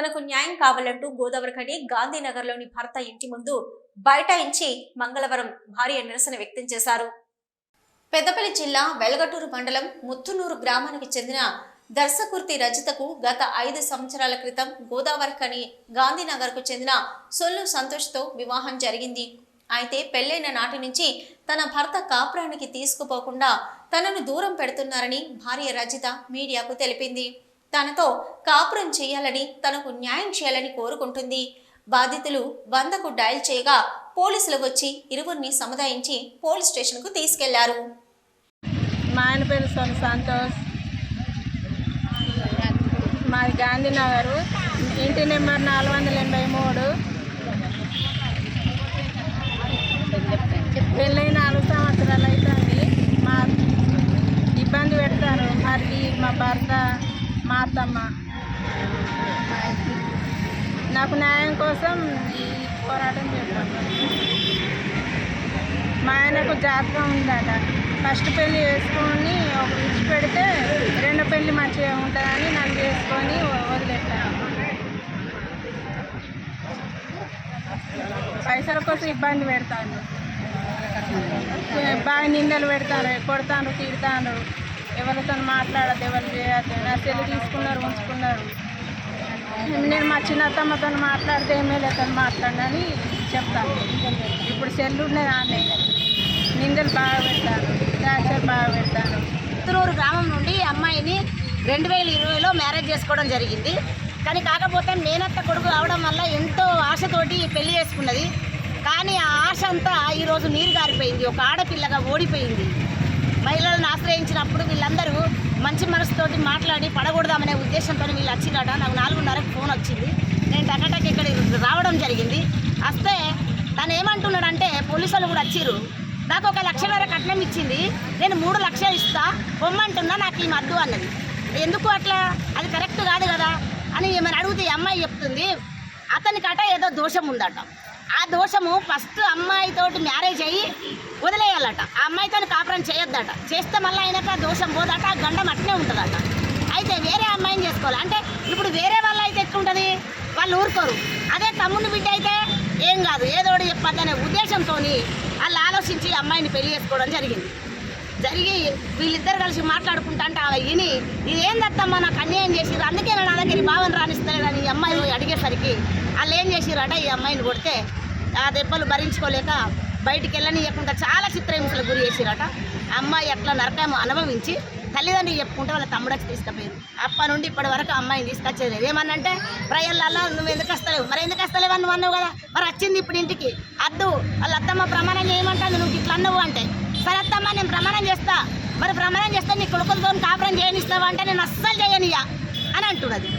తనకు న్యాయం కావాలంటూ గోదావరిఖని గాంధీనగర్లోని భర్త ఇంటి ముందు బైఠాయించి మంగళవారం భారీ నిరసన వ్యక్తం చేశారు. పెద్దపల్లి జిల్లా వెలగటూరు మండలం ముత్తునూరు గ్రామానికి చెందిన దర్శకుర్తి రజితకు గత ఐదు సంవత్సరాల క్రితం గోదావరిఖని గాంధీనగర్కు చెందిన సొల్లు సంతోష్తో వివాహం జరిగింది. అయితే పెళ్ళైన నాటి నుంచి తన భర్త కాపురానికి తీసుకుపోకుండా తనను దూరం పెడుతున్నారని భార్య రజిత మీడియాకు తెలిపింది. తనతో కాపురం చేయాలని తనకు న్యాయం చేయాలని కోరుకుంటుంది. బాధితులు వందకు డయల్ చేయగా పోలీసులు వచ్చి ఇరువురిని సముదాయించి పోలీస్ స్టేషన్కు తీసుకెళ్ళారు. మా ఆయన పేరు సోని సంతోష్. మాది గాంధీనగర్. ఇంటి నెంబర్ నాలుగు వందల ఎనభై మూడు. పెళ్ళై నాలుగు సంవత్సరాలు అవుతుంది మా ఇబ్బంది పెడతారు. మరి మా భర్త మా అత్తమ్మ నాకు న్యాయం కోసం ఈ పోరాటం చేస్తాను. మా ఆయనకు జాతకం ఉందట. ఫస్ట్ పెళ్ళి చేసుకొని ఒక ఇచ్చి పెడితే రెండో పెళ్ళి మంచిగా ఉంటుందని నన్ను చేసుకొని వదిలేస్తాను పైసల కోసం ఇబ్బంది పెడతాను. బాగా నిందలు పెడతాను కొడతాను తిడతాను. ఎవరితో మాట్లాడద్దు ఎవరు చేయద్దు. నా సెల్లు తీసుకున్నారు ఉంచుకున్నారు. నేను మా చిన్నత్తమ్మతో మాట్లాడితే ఎమ్మెల్యేతో మాట్లాడని చెప్తాను ఇప్పుడు సెల్లు ఉన్నది ఆమె. నిందలు బాగా పెడతాను టార్చర్ బాగా పెడతాను పుత్తూరు గ్రామం నుండి అమ్మాయిని రెండు వేల ఇరవైలో మ్యారేజ్ చేసుకోవడం జరిగింది. కానీ కాకపోతే మేనత్త కొడుకు అవడం వల్ల ఎంతో ఆశతోటి పెళ్ళి చేసుకున్నది. కానీ ఆ ఆశ అంతా ఈరోజు నీరు గారిపోయింది. ఒక ఆడపిల్లగా ఓడిపోయింది. మహిళలను ఆశ్రయించినప్పుడు వీళ్ళందరూ మంచి మనసుతోటి మాట్లాడి పడకూడదామనే ఉద్దేశంతో వీళ్ళు వచ్చిరట నాకు నాలుగున్నరకు ఫోన్ వచ్చింది. నేను టకటక్ ఇక్కడ రావడం జరిగింది. వస్తే తను ఏమంటున్నాడంటే పోలీసులు కూడా వచ్చారు నాకు ఒక లక్షన్నర కట్నం ఇచ్చింది. నేను మూడు లక్షలు ఇస్తా. పొమ్మంటున్నా నాకు ఈ మద్దు అన్నది. ఎందుకు అట్లా? అది కరెక్ట్ కాదు కదా? అని ఏమైనా అడిగితే ఈ అమ్మాయి చెప్తుంది. అతనికట ఏదో దోషం ఉందట. ఆ దోషము ఫస్ట్ అమ్మాయితోటి మ్యారేజ్ అయ్యి వదిలేయాలట. ఆ అమ్మాయితో చేయొద్దట చేస్తే మళ్ళీ అయినాక దోషం పోదట ఆ గండం అట్నే ఉంటుందట. అయితే వేరే అమ్మాయిని చేసుకోవాలి? అంటే ఇప్పుడు వేరే వాళ్ళు అయితే ఎట్లుంటుంది? వాళ్ళు ఊరుకోరు. అదే తమ్ముని బిడ్డ అయితే ఏం కాదు. ఏదో ఒకటి చెప్పద్దనే ఉద్దేశంతో వాళ్ళు ఆలోచించి అమ్మాయిని పెళ్ళి చేసుకోవడం జరిగింది. జరిగి వీళ్ళిద్దరు కలిసి మాట్లాడుకుంటా అంటే ఆమె విని ఇదేందత్తమ్మా నాకు అన్యాయం చేసిరు అందుకే నా దగ్గర భావన రాణిస్తలేదని ఈ అమ్మాయి అడిగేసరికి వాళ్ళు ఏం చేసిరట ఈ అమ్మాయిని కొడితే ఆ దెబ్బలు భరించుకోలేక బయటికి వెళ్ళనియకుండా చాలా చిత్రహింసలకు గురి చేసిరట. అమ్మాయి ఎట్లా నరకం అనుభవించి తల్లిదండ్రులు చెప్పుకుంటే వాళ్ళ తమ్ముడకి తీసుకుపోయారు అప్ప నుండి ఇప్పటి వరకు అమ్మాయిని తీసుకొచ్చేది. ఏమన్నంటే నువ్వు ఎందుకు వస్తలేవు? మరి ఎందుకు వస్తలేవు అని నువ్వు అన్నావు కదా? మరి వచ్చింది ఇప్పుడు ఇంటికి. అద్దు వాళ్ళ అత్తమ్మ ప్రమాణం చేయమంటాను నువ్వు ఇట్లా అన్నావు అంటే. సరే అత్తమ్మ నేను ప్రమాణం చేస్తా. మరి ప్రమాణం చేస్తే నీ కొడుకులతో కాపురం చేయనిస్తావా అంటే నేను అస్సలు చేయనియా అని అంటున్నది.